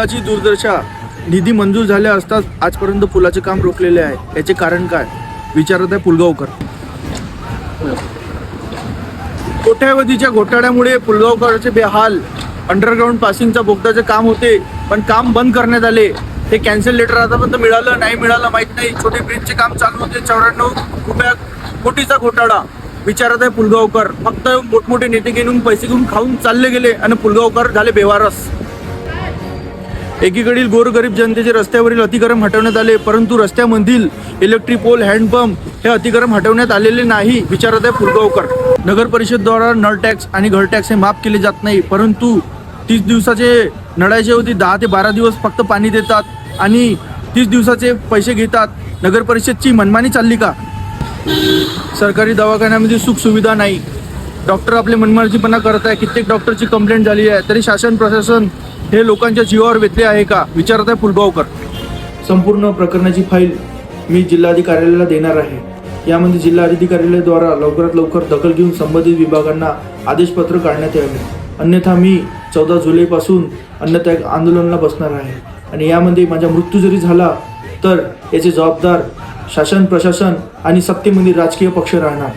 पुलाची दुर्दशा निधी मंजूर झाल्या असताच आजपर्यंत पुलाचे काम रोखलेले आहे. याचे कारण काय? विचारत आहे पुलगावकर कोट्यावधीच्या घोटाळ्यामुळे पुलगावकरचे बेहाल. अंडरग्राऊंड पासिंगचा बोगदाचे काम होते पण काम बंद करण्यात आले. ते कॅन्सल लेटर आतापर्यंत मिळालं नाही मिळालं माहीत नाही. छोटे ब्रिजचे काम चालू होते चौऱ्याण्णव रुपया कोटीचा घोटाळा. विचारत आहे पुलगावकर फक्त मोठमोठे नेते घेऊन पैसे घेऊन खाऊन चालले गेले आणि पुलगावकर झाले बेवारस. एकीकडील गोरगरीब जनतेचे रस्त्यावरील अतिक्रम हटवण्यात आले परंतु रस्त्यामधील इलेक्ट्रिक पोल हँडपंप हे अतिक्रम हटवण्यात आलेले नाही विचारत आहे फुरगावकर. नगर परिषदद्वारा नळ टॅक्स आणि घर टॅक्स हे माफ केले जात नाही परंतु तीस दिवसाचे नळाचे होती दहा ते बारा दिवस फक्त पाणी देतात आणि तीस दिवसाचे पैसे घेतात. नगर परिषदची मनमानी चालली का? सरकारी दवाखान्यामध्ये सुखसुविधा नाही. डॉक्टर आपले मनमर्जीपणा करत आहे. कित्येक डॉक्टरची कंप्लेंट झाली आहे. तरी शासन प्रशासन हे लोकांच्या जीवावर बेतले आहे का? विचारत आहे फुलगावकर संपूर्ण प्रकरणाची फाईल मी जिल्हाधिकाऱ्याला देणार आहे. यामध्ये जिल्हाधिकाऱ्याद्वारा लवकरात लवकर दखल घेऊन संबंधित विभागांना आदेशपत्र काढण्यात यावे. अन्यथा मी चौदा जुलैपासून अन्नत्याग आंदोलनाला बसणार आहे. आणि यामध्ये माझा मृत्यू जरी झाला तर याचे जबाबदार शासन प्रशासन आणि सत्तेमधील राजकीय पक्ष राहणार.